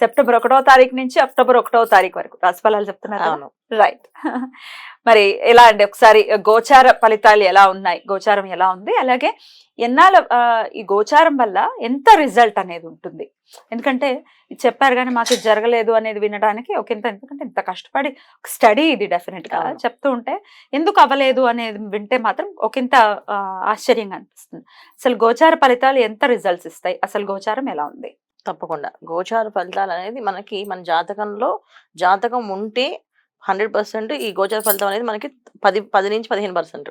September ఒకటో తారీఖు నుంచి అక్టోబర్ ఒకటో తారీఖు వరకు. రాశిఫలాలు చెప్తున్నారు రైట్ మరి ఎలా అండి? ఒకసారి గోచార ఫలితాలు ఎలా ఉన్నాయి? గోచారం ఎలా ఉంది? అలాగే ఎన్నాళ్ళ ఈ గోచారం వల్ల ఎంత రిజల్ట్ అనేది ఉంటుంది? ఎందుకంటే చెప్పారు కానీ మాకు ఇది జరగలేదు అనేది వినడానికి ఒక ఇంత ఎందుకంటే ఇంత కష్టపడి స్టడీ ఇది డెఫినెట్గా అవును. చెప్తూ ఉంటే ఎందుకు అవ్వలేదు అనేది వింటే మాత్రం ఒకంత ఆ, ఆశ్చర్యంగా అనిపిస్తుంది. అసలు గోచార ఫలితాలు ఎంత రిజల్ట్స్ ఇస్తాయి? అసలు గోచారం ఎలా ఉంది? తప్పకుండా. గోచార ఫలితాలు అనేది మనకి మన జాతకంలో జాతకం ఉంటే హండ్రెడ్ పర్సెంట్ ఈ గోచార ఫలితం అనేది మనకి పది పది నుంచి పదిహేను పర్సెంట్.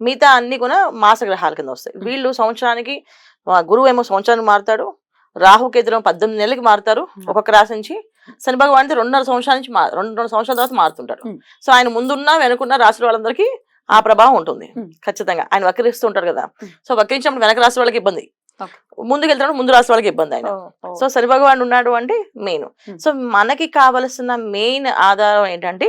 మిగతా అన్ని కూడా మాస గ్రహాల కింద వస్తాయి. వీళ్ళు సంవత్సరానికి గురువు ఏమో సంవత్సరానికి మారుతాడు రాహు కేతులు పద్దెనిమిది నెలలకి మారుతారు. ఒక్కొక్క రాశి నుంచి శని భగవాన్ రెండున్నర సంవత్సరాల నుంచి మా- రెండు రెండు సంవత్సరాల తర్వాత మారుతుంటారు మ్మ్. సో ఆయన ముందున్న వెనుకున్న రాశుల వాళ్ళందరికీ ఆ ప్రభావం ఉంటుంది. ఖచ్చితంగా ఆయన వక్రిస్తూ ఉంటారు కదా. సో వక్రించినప్పుడు వెనక రాశి వాళ్ళకి ఇబ్బంది. ముందుకు వెళ్తున్నప్పుడు ముందు రాశి వాళ్ళకి ఇబ్బంది ఆయన సో శని భగవాన్ ఉన్నాడు అంటే మెయిన్. సో మనకి కావలసిన మెయిన్ ఆధారం ఏంటంటే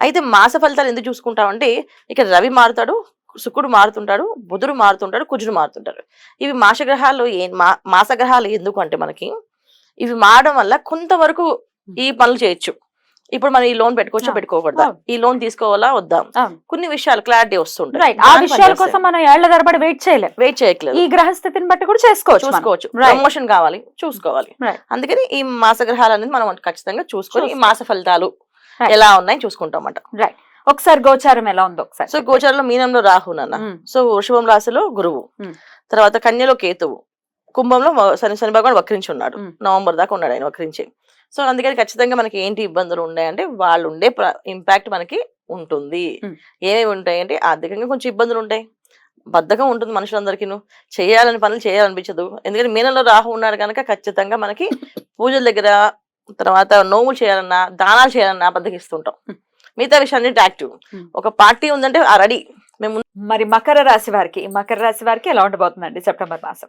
అయితే మాస ఫలితాలు ఎందుకు చూసుకుంటామంటే ఇక్కడ రవి మారుతాడు శుక్రుడు మారుతుంటాడు బుధుడు మారుతుంటాడు కుజుడు మారుతుంటాడు ఇవి మాస గ్రహాలు ఏ మా మాస గ్రహాలు ఎందుకు అంటే మనకి ఇవి మారడం వల్ల కొంతవరకు ఈ పనులు చేయొచ్చు ఇప్పుడు మనం ఈ లోన్ పెట్టుకోవచ్చా పెట్టుకోకూడదా. ఈ లోన్ తీసుకోవాలా వద్దా. కొన్ని విషయాలు క్లారిటీ వస్తుంటాయి ఆ విషయాల కోసం మనం ఏళ్ళ తరబడి వెయిట్ చేయలేం వెయిట్ చేయట్లేదు ఈ గ్రహస్థితిని బట్టి కూడా చేసుకోవచ్చు. చూసుకోవచ్చు. ప్రమోషన్ కావాలి చూసుకోవాలి. అందుకని ఈ మాస గ్రహాలు అనేది మనం ఖచ్చితంగా చూసుకొని ఈ మాస ఫలితాలు. ఎలా ఉన్నాయి చూసుకుంటాం అన్నమాట ఒకసారి గోచారం ఎలా ఉందో ఒకసారి సో గోచారంలో మీనంలో రాహు నాన్న. మ్మ్. సో వృషభం రాశిలో గురువు. మ్మ్. తర్వాత కన్యలో కేతువు. కుంభంలో శని శని భగవాన్ వక్రించి ఉన్నాడు మ్మ్. నవంబర్ దాకా ఉన్నాడు ఆయన వక్రించి. సో అందుకని ఖచ్చితంగా మనకి ఏంటి ఇబ్బందులు ఉన్నాయంటే వాళ్ళు ఉండే ఇంపాక్ట్ మనకి ఉంటుంది. మ్మ్. ఏమేమి ఉంటాయంటే ఆర్థికంగా కొంచెం ఇబ్బందులు ఉంటాయి. బద్ధకం ఉంటుంది మనుషులందరికీ చేయాలని పనులు చేయాలనిపించదు. ఎందుకంటే మీనంలో రాహు ఉన్నాడు కనుక ఖచ్చితంగా మనకి పూజల దగ్గర తర్వాత నోములు చేయాలన్నా దానాలు చేయాలన్నా బద్దకిస్తుంటాం. మిగతా విషయాన్ని యాక్టివ్. ఒక పార్టీ ఉందంటే ఆ రెడీ. మేము మరి మకర రాశి వారికి ఈ మకర రాశి వారికి ఎలా ఉండబోతుందండి సెప్టెంబర్ మాసం?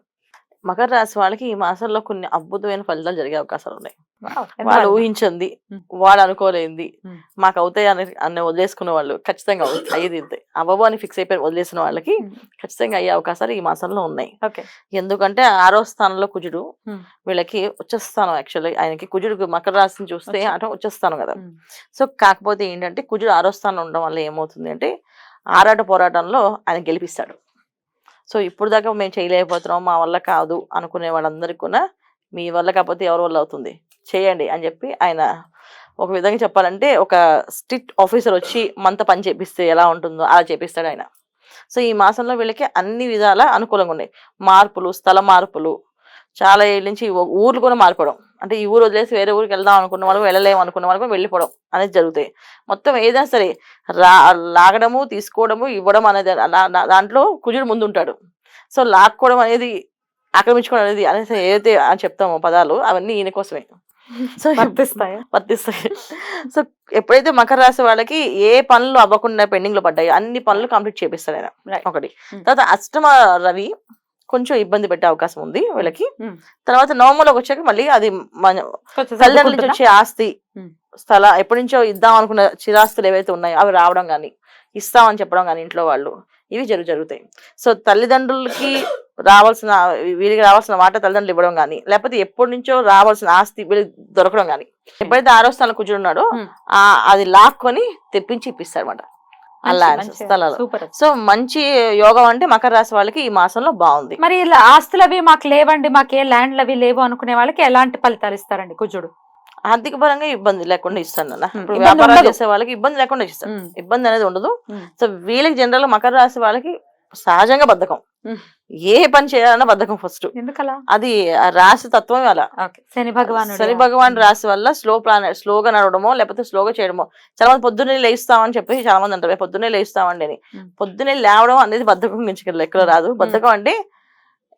మకర రాశి వాళ్ళకి ఈ మాసంలో కొన్ని అద్భుతమైన ఫలితాలు జరిగే అవకాశాలు ఉన్నాయి. వాళ్ళు ఊహించింది. వాళ్ళు అనుకోలేంది. మాకు అవుతాయి అని అన్న వదిలేసుకున్న వాళ్ళు ఖచ్చితంగా అవుతాయి అయ్యేది ఇంతే అవ్వవు అని ఫిక్స్ అయిపోయి వదిలేసిన వాళ్ళకి. ఖచ్చితంగా అయ్యే అవకాశాలు ఈ మాసంలో ఉన్నాయి ఎందుకంటే ఆరో స్థానంలో కుజుడు. వీళ్ళకి ఉచ్చస్థానం యాక్చువల్లీ ఆయనకి కుజుడు మకర రాశిని చూస్తే. అంటే ఉచ్చస్థానం కదా. సో కాకపోతే ఏంటంటే కుజుడు ఆరో స్థానం ఉండడం వల్ల ఏమవుతుంది అంటే ఆరాట పోరాటంలో ఆయన గెలిపిస్తాడు సో ఇప్పుడు దాకా మేము చేయలేకపోతున్నాం మా వల్ల కాదు అనుకునే వాళ్ళందరికీ కూడా మీ వల్ల కాకపోతే ఎవరి వల్ల అవుతుంది? చేయండి అని చెప్పి ఆయన ఒక విధంగా చెప్పాలంటే ఒక స్ట్రిక్ట్ ఆఫీసర్ వచ్చి మనతో పని చేపిస్తే ఎలా ఉంటుందో అలా చేపిస్తాడు ఆయన. సో ఈ మాసంలో వీళ్ళకి అన్ని విధాల అనుకూలంగా ఉన్నాయి. మార్పులు స్థల మార్పులు. చాలా ఏళ్ళ నుంచి ఊర్లు కూడా మారిపోవడం. అంటే ఈ ఊరు వదిలేసి వేరే ఊరికి వెళ్దాం అనుకున్న వాళ్ళకి వెళ్ళలేము అనుకున్న వాళ్ళకి వెళ్ళిపోవడం అనేది జరుగుతాయి. మొత్తం ఏదైనా సరే రా లాగడము తీసుకోవడము ఇవ్వడం అనేది దాంట్లో కుజుడు ముందు ఉంటాడు సో లాక్కోవడం అనేది ఆక్రమించుకోవడం అనేది అనేది ఏదైతే అని చెప్తామో పదాలు అవన్నీ ఈయన కోసమే సో వర్తిస్తాయా వర్తిస్తాయి సో ఎప్పుడైతే మకర రాశి వాళ్ళకి ఏ పనులు అవ్వకుండా పెండింగ్లో పడ్డాయో అన్ని పనులు కంప్లీట్ చేపిస్తాడు ఆయన. ఒకటి Hmm. తర్వాత అష్టమ రవి కొంచెం ఇబ్బంది పెట్టే అవకాశం ఉంది వీళ్ళకి Hmm. తర్వాత నవంబర్లోకి వచ్చాక మళ్ళీ అది తల్లిదండ్రుల నుంచి? వచ్చే ఆస్తి Hmm. స్థల ఎప్పటి నుంచో ఇద్దాం అనుకున్న చిరాస్తులు ఏవైతే ఉన్నాయో అవి రావడం కానీ ఇస్తామని చెప్పడం కానీ ఇంట్లో వాళ్ళు ఇవి జరుగు జరుగుతాయి సో తల్లిదండ్రులకి రావాల్సిన వీళ్ళకి రావాల్సిన మాట తల్లిదండ్రులు ఇవ్వడం కానీ లేకపోతే ఎప్పటి నుంచో రావాల్సిన ఆస్తి వీళ్ళకి దొరకడం కానీ ఎప్పుడైతే ఆరో స్థానంలో కూర్చున్నాడో. ఆ అది లాక్కొని తెప్పించి ఇప్పిస్తారు అనమాట అలా స్థలాలు సో మంచి యోగం అంటే మకర రాశి వాళ్ళకి ఈ మాసంలో బాగుంది మరి ఇలా ఆస్తులు అవి మాకు లేవండి మాకు ఏ ల్యాండ్లు అవి లేవు అనుకునే వాళ్ళకి ఎలాంటి ఫలితాలు ఇస్తారండి కుజుడు ఆర్థిక పరంగా ఇబ్బంది లేకుండా ఇస్తాను అన్న. ఇప్పుడు వ్యాపారాలు. చేసే వాళ్ళకి ఇబ్బంది లేకుండా ఇస్తాను. ఇబ్బంది అనేది ఉండదు. సో వీళ్ళకి జనరల్ మకర రాశి వాళ్ళకి సహజంగా బద్ధకం. ఏ పని చేయాలన్నా బద్ధకం ఫస్ట్. ఎందుకలా? అది రాశి తత్వం అలా. శని భగవానుడు. శని భగవాన్ రాశి వల్ల స్లో ప్లాన్ స్లోగా నడవడమో లేకపోతే స్లోగా చేయడమో. చాలా మంది పొద్దున్నే లేస్తామని చెప్పి చాలా మంది అంటారు. "ఏ, పొద్దున్నే లేస్తామండి అని. పొద్దున్నే లేవడం అనేది బద్ధకం నుంచి లెక్కలో రాదు. బద్ధకం అంటే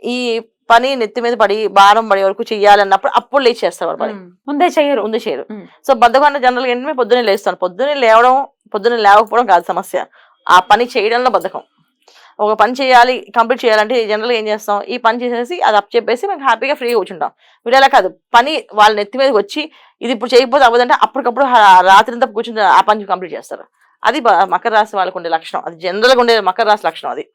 ఈ పని నెత్తి మీద పడి భారం పడే వరకు చెయ్యాలన్నప్పుడు అప్పుడు లేచి చేస్తారు వాళ్ళు పని. ముందే చెయ్యరు ముందు చేయరు. సో బద్ధకం అంటే జనరల్ ఏంటంటే పొద్దున్నే లేస్తాను. పొద్దున్నే లేవడం పొద్దున్నే లేవకపోవడం కాదు సమస్య. ఆ పని చేయడంలో బద్ధకం. ఒక పని చేయాలి కంప్లీట్ చేయాలంటే జనరల్గా ఏం చేస్తాం? ఈ పని చేసేసి అది అప్ చెప్పేసి మేము హ్యాపీగా ఫ్రీగా కూర్చుంటాం. వీళ్ళు అలా కాదు. పని వాళ్ళ నెత్తి మీదకి వచ్చి ఇది ఇప్పుడు చేయకపోతే అవ్వదంటే అప్పటికప్పుడు రాత్రి అంతా కూర్చుని ఆ పని కంప్లీట్ చేస్తారు. అది మకర రాశి వాళ్ళకు ఉండే లక్షణం. అది జనరల్గా ఉండే మకర రాశి లక్షణం అది.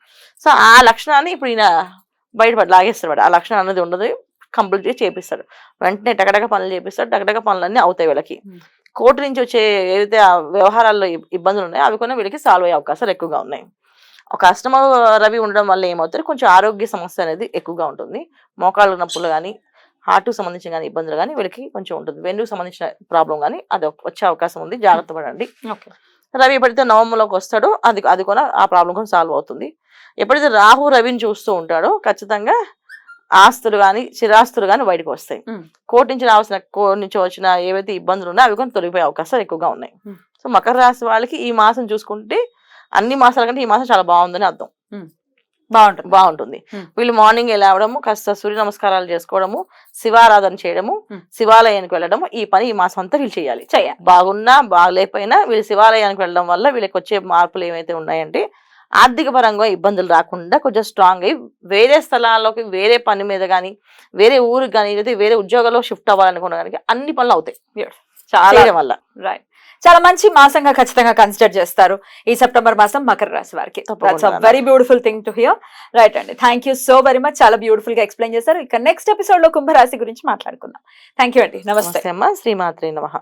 సో ఆ లక్షణాన్ని ఇప్పుడు ఈయన బయటపడి లాగేస్తాడు వాడు. ఆ లక్షణం అనేది ఉండదు. కంప్లీట్ చేసి చేపిస్తాడు. వెంటనే టకటక పనులు చేపిస్తాడు. టకటక పనులన్నీ అవుతాయి వీళ్ళకి. కోర్టు నుంచి వచ్చే ఏదైతే ఆ వ్యవహారాల్లో ఇబ్- ఇబ్బందులు ఉన్నాయో అవి కూడా వీళ్ళకి సాల్వ్ అయ్యే అవకాశాలు ఎక్కువగా ఉన్నాయి. ఒక అష్టమ రవి ఉండడం వల్ల ఏమవుతుంది కొంచెం ఆరోగ్య సమస్య అనేది ఎక్కువగా ఉంటుంది. మోకాళ్ళ నొప్పులు కానీ హార్ట్కి సంబంధించిన కానీ ఇబ్బందులు కానీ వీళ్ళకి కొంచెం ఉంటుంది. వెన్నుకు సంబంధించిన ప్రాబ్లం కానీ అది వచ్చే అవకాశం ఉంది. జాగ్రత్త పడండి. రవి ఎప్పుడైతే నవంబర్లోకి వస్తాడో అది అది కూడా ఆ ప్రాబ్లం కూడా సాల్వ్ అవుతుంది. ఎప్పుడైతే రాహు రవిని చూస్తూ ఉంటాడో ఖచ్చితంగా ఆస్తులు కానీ చిరాస్తులు కానీ బయటకు వస్తాయి. కోర్టు నుంచి రావాల్సిన కోర్టు నుంచి వచ్చిన ఏవైతే ఇబ్బందులు ఉన్నాయో అవి కూడా తొలగిపోయే అవకాశాలు ఎక్కువగా ఉన్నాయి. సో మకర రాశి వాళ్ళకి ఈ మాసం చూసుకుంటే అన్ని మాసాల కంటే ఈ మాసం చాలా బాగుందని అర్థం. బాగుంటుంది. బాగుంటుంది. వీళ్ళు మార్నింగ్ లేవడము కాస్త సూర్య నమస్కారాలు చేసుకోవడము శివారాధన చేయడము. శివాలయానికి వెళ్ళడము ఈ పని ఈ మాసం అంతా వీళ్ళు చేయాలి. బాగున్నా బాగలేకపోయినా వీళ్ళు శివాలయానికి వెళ్ళడం వల్ల వీళ్ళకి వచ్చే మార్పులు ఏమైతే ఉన్నాయంటే ఆర్థిక పరంగా ఇబ్బందులు రాకుండా కొంచెం స్ట్రాంగ్ అయ్యి వేరే స్థలాల్లోకి వేరే పని మీద కానీ వేరే ఊరికి కానీ లేదా వేరే ఉద్యోగాల్లో షిఫ్ట్ అవ్వాలనుకున్న కానీ అన్ని పనులు అవుతాయి. చాలా వల్ల. రైట్ చాలా మంచి మాసంగా ఖచ్చితంగా కన్సిడర్ చేస్తారు. ఈ సెప్టెంబర్ మాసం మకర రాశి వారికి. Very beautiful thing to hear right అండి. Thank you so very much చాలా బ్యూటిఫుల్గా ఎక్స్ప్లెయిన్ చేశారు. ఇక నెక్స్ట్ ఎపిసోడ్లో కుంభరాశి గురించి మాట్లాడుకుందాం. థ్యాంక్ యూ అండి. నమస్తే. నమస్తే అమ్మ. శ్రీమాత్రి నమః.